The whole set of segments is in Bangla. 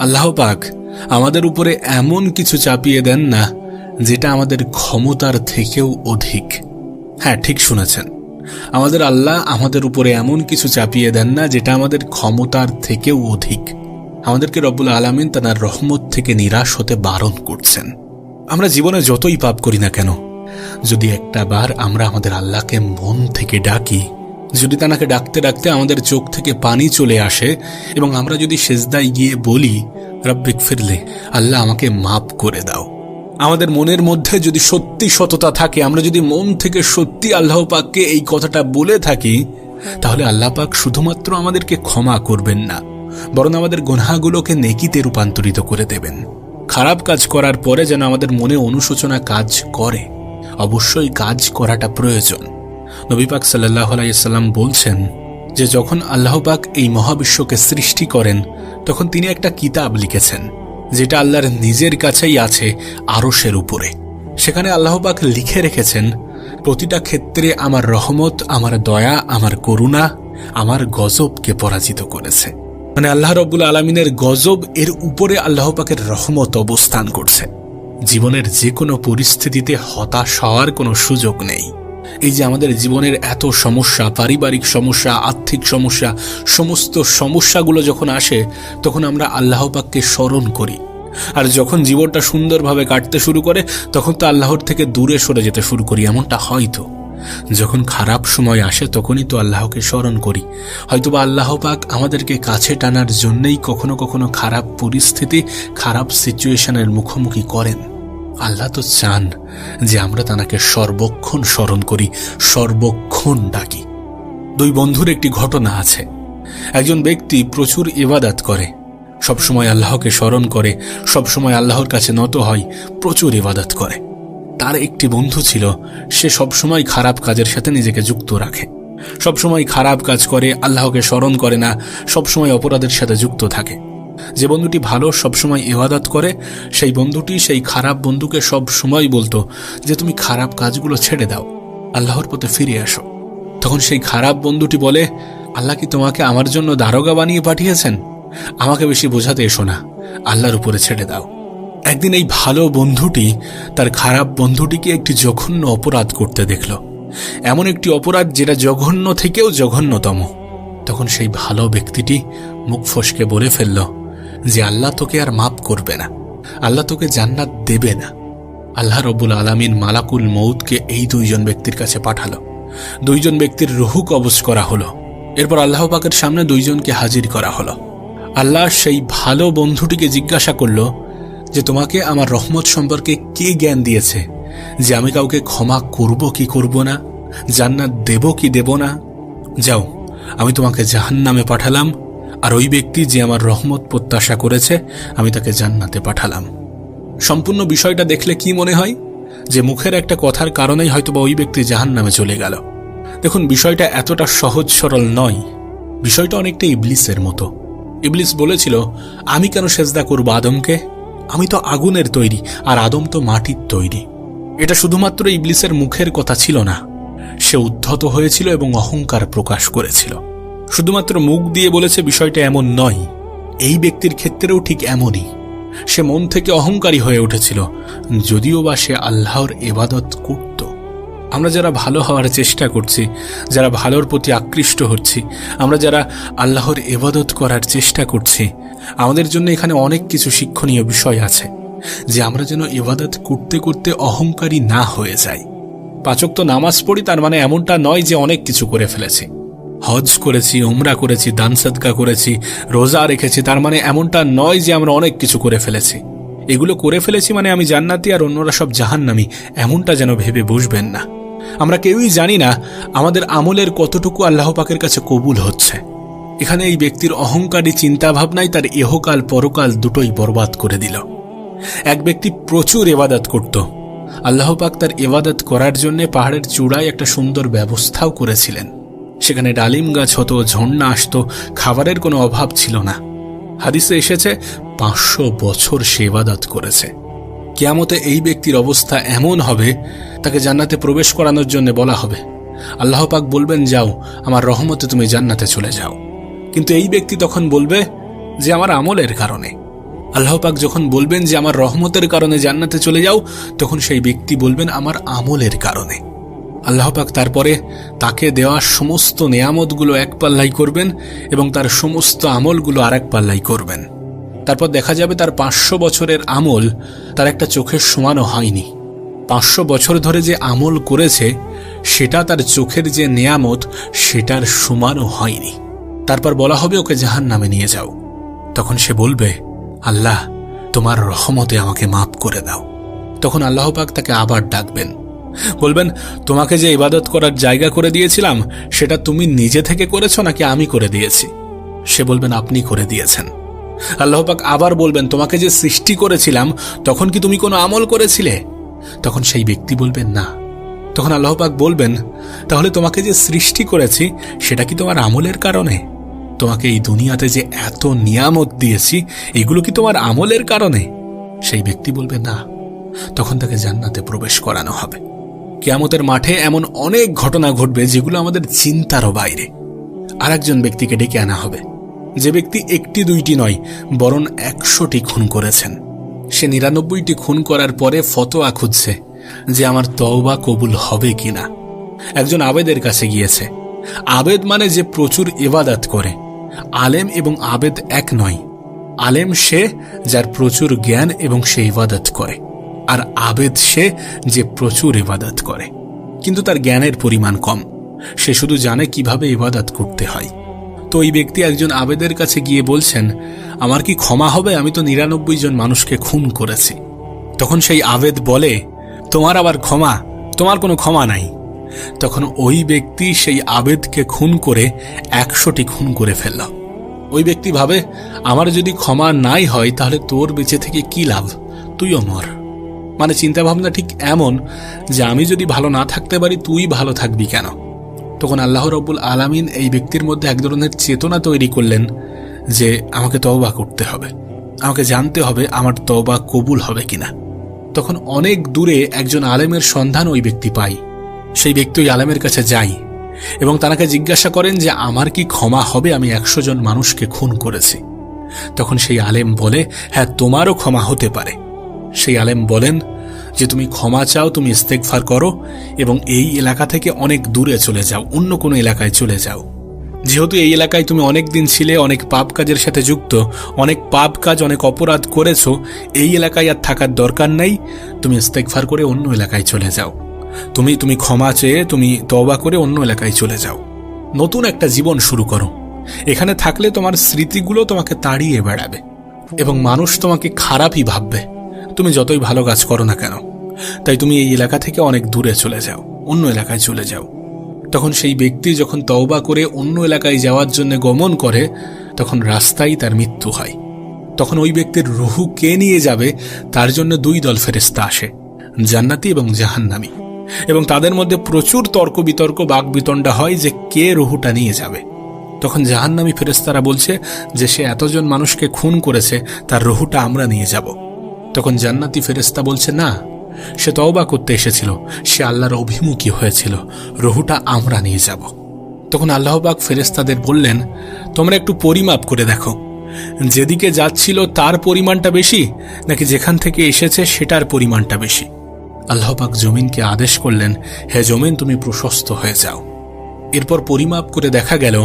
আল্লাহ পাক আমাদের উপরে এমন কিছু চাপিয়ে দেন না, যেটা আমাদের ক্ষমতার থেকেও অধিক। হ্যাঁ ঠিক শুনেছেন। আমাদের আল্লাহ আমাদের উপরে এমন কিছু চাপিয়ে দেন না, যেটা আমাদের ক্ষমতার থেকেও অধিক। আমাদেরকে রব্বুল আলমিন তার রহমত থেকে নিরাশ হতে বারণ করছেন। আমরা জীবনে যতই পাপ করি না কেন, যদি একটা বার আমরা আমাদের আল্লাহকে মন থেকে ডাকি যদি তানাকে ডাকতে ডাকতে আমাদের চোখ থেকে পানি চলে আসে এবং আমরা যদি সেজদায় গিয়ে বলি রব্বিক ফিরলে আল্লাহ আমাকে মাপ করে দাও। আমাদের মনের মধ্যে যদি সত্যি সততা থাকে, আমরা যদি মন থেকে সত্যি আল্লাহ পাককে এই কথাটা বলে থাকি, তাহলে আল্লাহ পাক শুধুমাত্র আমাদেরকে ক্ষমা করবেন না, বরং আমাদের গুনাহগুলোকে নেকিতে রূপান্তরিত করে দেবেন। খারাপ কাজ করার পরে যেন আমাদের মনে অনুশোচনা কাজ করে। অবশ্যই কাজ করাটা প্রয়োজন। নবী পাক সাল্লাহ আলাইসাল্লাম বলছেন যে যখন আল্লাহ পাক এই মহাবিশ্বকে সৃষ্টি করেন, তখন তিনি একটা কিতাব লিখেছেন, যেটা আল্লাহর নিজের কাছেই আছে আরশের উপরে। সেখানে আল্লাহ পাক লিখে রেখেছেন, প্রতিটা ক্ষেত্রে আমার রহমত, আমার দয়া, আমার করুণা, আমার গজবকে পরাজিত করেছে। মানে আল্লাহ রব্বুল আলমিনের গজব এর উপরে আল্লাহ পাকের রহমত অবস্থান করছে। জীবনের যে কোনো পরিস্থিতিতে হতাশ হওয়ার কোনো সুযোগ নেই। এই যে আমাদের জীবনের এত সমস্যা, পারিবারিক সমস্যা, আর্থিক সমস্যা, সমস্ত সমস্যাগুলো যখন আসে, তখন আমরা আল্লাহ পাককে স্মরণ করি। আর যখন জীবনটা সুন্দরভাবে কাটতে শুরু করে, তখন তো আল্লাহর থেকে দূরে সরে যেতে শুরু করি, এমনটা হয়তো যখন খারাপ সময় আসে, তখনই তো আল্লাহকে স্মরণ করি। হয়তোবা আল্লাহ পাক আমাদেরকে কাছে টানার জন্যই কখনো কখনো খারাপ পরিস্থিতি, খারাপ সিচুয়েশনের মুখোমুখি করেন। আল্লাহ তো চান যে আমরা তানাকে সর্বক্ষণ স্মরণ করি, সর্বক্ষণ ডাকি। দুই বন্ধুর একটি ঘটনা আছে। একজন ব্যক্তি প্রচুর ইবাদাত করে, সবসময় আল্লাহকে স্মরণ করে, সবসময় আল্লাহর কাছে নত হয়, প্রচুর ইবাদত করে। তার একটি বন্ধু ছিল, সে সবসময় খারাপ কাজের সাথে নিজেকে যুক্ত রাখে। সবসময় খারাপ কাজ করে, আল্লাহকে স্মরণ করে না, সবসময় অপরাধের সাথে যুক্ত থাকে। যে বন্ধুটি ভালো সবসময় এবাদত করে, সেই বন্ধুটি সেই খারাপ বন্ধুকে সব সময় বলতো যে, তুমি খারাপ কাজগুলো ছেড়ে দাও, আল্লাহর পথে ফিরে আসো। তখন সেই খারাপ বন্ধুটি বলে, আল্লাহ কি তোমাকে আমার জন্য দারোগা বানিয়ে পাঠিয়েছেন? আমাকে বেশি বোঝাতে এসো না, আল্লাহর উপরে ছেড়ে দাও। একদিন এই ভালো বন্ধুটি তার খারাপ বন্ধুটিকে একটি জঘন্য অপরাধ করতে দেখল। এমন একটি অপরাধ যেটা জঘন্য থেকেও জঘন্যতম। তখন সেই ভালো ব্যক্তিটি মুখ ফসকে বলে ফেলল যে আল্লাহ তোকে আর মাপ করবে না। আল্লাহ তোকে জান্নাত দেবে না। আল্লাহ রব্বুল আলমিন মালাকুল মৌদকে এই দুইজন ব্যক্তির কাছে পাঠালো। দুইজন ব্যক্তির রুহু কবজ করা হলো। এরপর আল্লাহ পাকের সামনে দুইজনকে হাজির করা হলো। আল্লাহ সেই ভালো বন্ধুটিকে জিজ্ঞাসা করল যে, তোমাকে আমার রহমত সম্পর্কে কে জ্ঞান দিয়েছে? যে আমি কাউকে ক্ষমা করব কি করব না? জান্নাত দেব কি দেব না? যাও, আমি তোমাকে জাহান নামে পাঠালাম। আর ওই ব্যক্তি যে আমার রহমত প্রত্যাশা করেছে, আমি তাকে জান্নাতে পাঠালাম। সম্পূর্ণ বিষয়টা দেখলে কি মনে হয়? যে মুখের একটা কথার কারণেই হয়তোবা ওই ব্যক্তি জাহান নামে চলে গেল। দেখুন, বিষয়টা এতটা সহজ সরল নয়। বিষয়টা অনেকটা ইবলিসের মতো। ইবলিস বলেছিল, আমি কেন সেজদা করব আদমকে? আমি তো আগুনের তৈরি, আর আদম তো মাটির তৈরি। এটা শুধুমাত্র ইবলিসের মুখের কথা ছিল না। সে উদ্ধত হয়েছিল এবং অহংকার প্রকাশ করেছিল। শুধুমাত্র মুখ দিয়ে বলেছে বিষয়টা এমন নয়। এই ব্যক্তির ক্ষেত্রেও ঠিক এমনই। সে মন থেকে অহংকারী হয়ে উঠেছিল, যদিও বা সে আল্লাহর এবাদত করত। আমরা যারা ভালো হওয়ার চেষ্টা করছি, যারা ভালোর প্রতি আকৃষ্ট হচ্ছি, আমরা যারা আল্লাহর এবাদত করার চেষ্টা করছি, আমাদের জন্য এখানে অনেক কিছু শিক্ষণীয় বিষয় আছে, যে আমরা যেন এবাদত করতে করতে অহংকারী না হয়ে যাই। পাচক তো নামাজ পড়ি, তার মানে এমনটা নয় যে অনেক কিছু করে ফেলেছি। হজ করেছি, উমরা করেছি, দান সদকা করেছি, রোজা রেখেছি, তার মানে এমনটা নয় যে আমরা অনেক কিছু করে ফেলেছি। এগুলো করে ফেলেছি মানে আমি জান্নাতি আর অন্যরা সব জাহান্নামি, এমনটা যেন ভেবে বুঝবেন না। আমরা কেউই জানি না আমাদের আমলের কতটুকু আল্লাহ পাকের কাছে কবুল হচ্ছে। এখানে এই ব্যক্তির অহংকারী চিন্তাভাবনাই তার এহকাল পরকাল দুটোই বরবাদ করে দিল। এক ব্যক্তি প্রচুর এবাদত করত। আল্লাহ পাক তার এবাদত করার জন্য পাহাড়ের চূড়ায় একটা সুন্দর ব্যবস্থাও করেছিলেন। সেখানে ডালিম গাছ হতো, ঝর্ণা আসতো, খাবারের কোনো অভাব ছিল না। হাদিসে এসেছে, পাঁচশো বছর সে এবাদত করেছে। কেয়ামতে এই ব্যক্তির অবস্থা এমন হবে, তাকে জান্নাতে প্রবেশ করানোর জন্য বলা হবে। আল্লাহ পাক বলবেন, যাও, আমার রহমতে তুমি জান্নাতে চলে যাও। কিন্তু এই ব্যক্তি তখন বলবে যে, আমার আমলের কারণে। আল্লাহ পাক যখন বলবেন যে, আমার রহমতের কারণে জান্নাতে চলে যাও, তখন সেই ব্যক্তি বলবেন, আমার আমলের কারণে। আল্লাহ পাক তারপরে তাকে দেওয়া সমস্ত নেয়ামতগুলো এক পাল্লাই করবেন এবং তার সমস্ত আমলগুলো আর এক পাল্লাই করবেন। তারপর দেখা যাবে তার পাঁচশো বছরের আমল তার একটা চোখের সমানও হয়নি। পাঁচশো বছর ধরে যে আমল করেছে, সেটা তার চোখের যে নেয়ামত, সেটার সমানও হয়নি। তারপর বলা হবে, ওকে জাহান নামে নিয়ে যাও। তখন সে বলবে, আল্লাহ, তোমার রহমতে আমাকে মাফ করে দাও। তখন আল্লাহ পাক তাকে আবার ডাকবেন। বলবেন, তোমাকে যে ইবাদত করার জায়গা করে দিয়েছিলাম, সেটা তুমি নিজে থেকে করেছ নাকি আমি করে দিয়েছি? সে বলবেন, আপনি করে দিয়েছেন। আল্লাহ পাক আবার বলবেন, তোমাকে যে সৃষ্টি করেছিলাম, তখন কি তুমি কোনো আমল করেছিলে? তখন সেই ব্যক্তি বলবেন, না। তখন আল্লাহ পাক বলবেন, তাহলে তোমাকে যে সৃষ্টি করেছি, সেটা কি তোমার আমলের কারণে? তোমাকে এই দুনিয়াতে যে এত নিয়ামত দিয়েছি, এগুলো কি তোমার আমলের কারণে? সেই ব্যক্তি বলবে, না। তখন তাকে জান্নাতে প্রবেশ করানো হবে। কেয়ামতের মাঠে এমন অনেক ঘটনা ঘটবে যেগুলো আমাদের চিন্তারও বাইরে। আর একজন ব্যক্তিকে ডেকে আনা হবে। যে ব্যক্তি একটি দুইটি নয়, বরং একশোটি খুন করেছেন। সে নিরানব্বইটি খুন করার পরে ফতোয়া খুঁজছে যে আমার তওবা কবুল হবে কিনা। একজন আবেদের কাছে গিয়েছে। আবেদ মানে যে প্রচুর ইবাদাত করে। আলেম এবং আবেদ এক নয়। আলেম সে যার প্রচুর জ্ঞান এবং সে ইবাদত করে। আর আবেদ সে যে প্রচুর ইবাদত করে। কিন্তু তার জ্ঞানের পরিমাণ কম। সে শুধু জানে কীভাবে ইবাদত করতে হয়। তো ওই ব্যক্তি একজন আবেদের কাছে গিয়ে বলছেন, আমার কি ক্ষমা হবে? আমি তো নিরানব্বই জন মানুষকে খুন করেছি। তখন সেই আবেদ বলে, তোমার আবার ক্ষমা? তোমার কোনো ক্ষমা নাই। তখন ওই ব্যক্তি সেই আবেদকে খুন করে একশোটি খুন করে ফেলল। ওই ব্যক্তি ভাবে, আমার যদি ক্ষমা নাই হয়, তাহলে তোর বেঁচে থেকে কি লাভ? তুইও মর। মানে চিন্তাভাবনা ঠিক এমন যে আমি যদি ভালো না থাকতে পারি, তুই ভালো থাকবি কেন? তখন আল্লাহ রব্বুল আলামিন এই ব্যক্তির মধ্যে এক ধরনের চেতনা তৈরি করলেন যে আমাকে তওবা করতে হবে। আমাকে জানতে হবে আমার তওবা কবুল হবে কিনা। তখন অনেক দূরে একজন আলেমের সন্ধান ওই ব্যক্তি পাই সেই ব্যক্তি ওই আলেমের কাছে যাই এবং তাকে জিজ্ঞাসা করেন যে, আমার কি ক্ষমা হবে? আমি একশো জন মানুষকে খুন করেছি। তখন সেই আলেম বলে হ্যাঁ তোমারও ক্ষমা হতে পারে। সেই আলেম বলেন যে তুমি ক্ষমা চাও, তুমি ইস্তেকফার করো এবং এই এলাকা থেকে অনেক দূরে চলে যাও, অন্য কোনো এলাকায় চলে যাও। যেহেতু এই এলাকায় তুমি অনেক দিন ছিলে, অনেক পাপ কাজের সাথে যুক্ত, অনেক পাপ কাজ, অনেক অপরাধ করেছ, এই এলাকায় আর থাকার দরকার নাই, তুমি ইস্তেকফার করে অন্য এলাকায় চলে যাও। তুমি তুমি ক্ষমা চেয়ে, তুমি তবা করে অন্য এলাকায় চলে যাও। নতুন একটা জীবন শুরু করো। এখানে থাকলে তোমার স্মৃতিগুলো তোমাকে তাড়িয়ে বেড়াবে এবং মানুষ তোমাকে খারাপই ভাববে। তুমি যতই ভালো কাজ করো না কেন, তাই তুমি এই এলাকা থেকে অনেক দূরে চলে যাও, অন্য এলাকায় চলে যাও। তখন সেই ব্যক্তি যখন তওবা করে অন্য এলাকায় যাওয়ার জন্য গমন করে, তখন রাস্তায় তার মৃত্যু হয়। তখন ওই ব্যক্তির রুহু কে নিয়ে যাবে, তার জন্য দুই দল ফেরেস্তা আসে, জান্নাতি এবং জাহান্নামি। এবং তাদের মধ্যে প্রচুর তর্ক বিতর্ক বাক বিতণ্ডা হয় যে কে রুহুটা নিয়ে যাবে। তখন জাহান্নামি ফেরেস্তারা বলছে যে সে এতজন মানুষকে খুন করেছে, তার রুহুটা আমরা নিয়ে যাব। তখন জান্নাতি ফেরেস্তা বলছে, না, সে তওবা করতে এসেছিল। সে আল্লাহর অভিমুখী হয়েছিল। রহুটা আমরা নিয়ে যাব। তখন আল্লাহবাক ফেরেস্তাদের বললেন, তোমরা একটু পরিমাপ করে দেখো। যেদিকে যাচ্ছিল তার পরিমাণটা বেশি, নাকি যেখান থেকে এসেছে সেটার পরিমাণটা বেশি? আল্লাহবাক জমিনকে আদেশ করলেন, হে জমিন, তুমি প্রশস্ত হয়ে যাও। এরপর পরিমাপ করে দেখা গেল,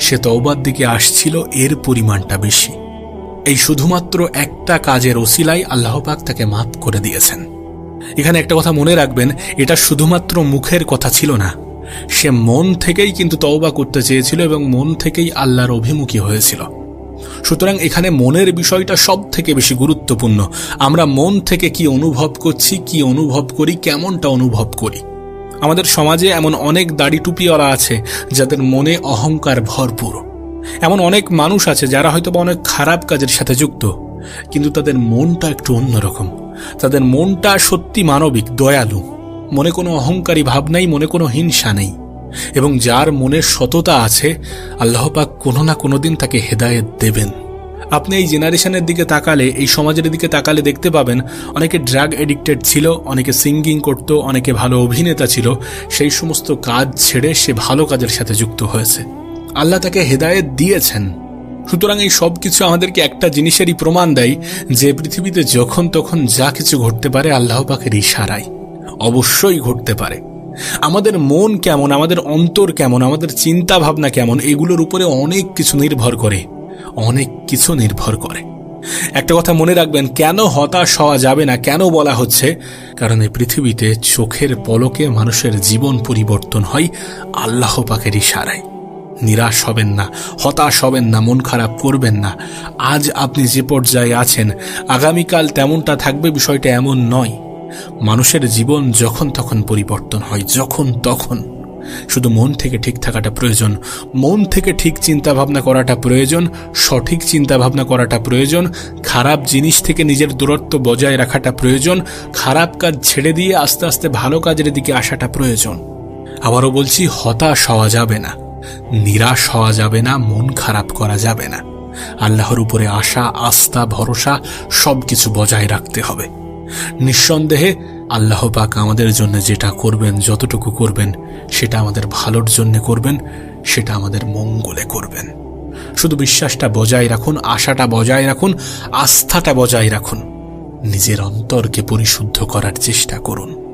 সে তওবার দিকে আসছিল, এর পরিমাণটা বেশি। এই শুধুমাত্র একটা কাজের ওসিলাই আল্লাহপাক তাকে মাফ করে দিয়েছেন। এখানে একটা কথা মনে রাখবেন, এটা শুধুমাত্র মুখের কথা ছিল না। সে মন থেকেই কিন্তু তওবা করতে চেয়েছিল এবং মন থেকেই আল্লাহর অভিমুখী হয়েছিল। সুতরাং এখানে মনের বিষয়টা সব থেকে বেশি গুরুত্বপূর্ণ। আমরা মন থেকে কি অনুভব করছি, কি অনুভব করি, কেমনটা অনুভব করি? আমাদের সমাজে এমন অনেক দাড়ি টুপিওয়ালা আছে, যাদের মনে অহংকার ভরপুর। এমন অনেক মানুষ আছে যারা হয়তো বা অনেক খারাপ কাজের সাথে যুক্ত, কিন্তু তাদের মনটা একটু অন্যরকম। তাদের মনটা সত্যি মানবিক, দয়ালু। মনে কোনো অহংকারী ভাব নেই, মনে কোনো হিংসা নেই। এবং যার মনের সততা আছে আল্লাহপাক কোনো না কোনো দিন তাকে হেদায়েত দেবেন। আপনি এই জেনারেশনের দিকে তাকালে, এই সমাজের দিকে তাকালে দেখতে পাবেন, অনেকে ড্রাগ এডিক্টেড ছিল, অনেকে সিঙ্গিং করত, অনেকে ভালো অভিনেতা ছিল। সেই সমস্ত কাজ ছেড়ে সে ভালো কাজের সাথে যুক্ত হয়েছে। আল্লাহ তাকে হেদায়েত দিয়েছেন। সুতরাং এই সব কিছু আমাদেরকে একটা জিনিসেরই প্রমাণ দেয় যে পৃথিবীতে যখন তখন যা কিছু ঘটতে পারে আল্লাহ পাকের ইশারায় অবশ্যই ঘটতে পারে। আমাদের মন কেমন, আমাদের অন্তর কেমন, আমাদের চিন্তা ভাবনা কেমন, এগুলোর উপরে অনেক কিছু নির্ভর করে, অনেক কিছু নির্ভর করে। একটা কথা মনে রাখবেন, কেন হতাশ হওয়া যাবে না, কেন বলা হচ্ছে? কারণ এই পৃথিবীতে চোখের পলকে মানুষের জীবন পরিবর্তন হয় আল্লাহ পাকের ইশারায়। নিরাশ হবেন না, হতাশ হবেন না, মন খারাপ করবেন না। আজ আপনি যে পর্যায়ে আছেন, আগামীকাল তেমনটা থাকবে বিষয়টা এমন নয়। মানুষের জীবন যখন তখন পরিবর্তন হয়, যখন তখন। শুধু মন থেকে ঠিক থাকাটা প্রয়োজন, মন থেকে ঠিক চিন্তা ভাবনা করাটা প্রয়োজন, সঠিক চিন্তা ভাবনা করাটা প্রয়োজন, খারাপ জিনিস থেকে নিজের দূরত্ব বজায় রাখাটা প্রয়োজন, খারাপ কাজ ছেড়ে দিয়ে আস্তে আস্তে ভালো কাজের দিকে আসাটা প্রয়োজন। আবারও বলছি, হতাশ হওয়া যাবে না। নিরাশ হওয়া যাবে না, মন খারাপ করা যাবে না। আল্লাহর উপরে আশা, আস্থা, ভরসা সব কিছু বজায় রাখতে হবে। নিঃসন্দেহে আল্লাহ পাক আমাদের জন্য যেটা করবেন, যতটুকু করবেন, সেটা আমাদের ভালোর জন্য করবেন, সেটা আমাদের মঙ্গলে করবেন। শুধু বিশ্বাসটা বজায় রাখুন, আশাটা বজায় রাখুন, আস্থাটা বজায় রাখুন। নিজের অন্তরকে পরিশুদ্ধ করার চেষ্টা করুন।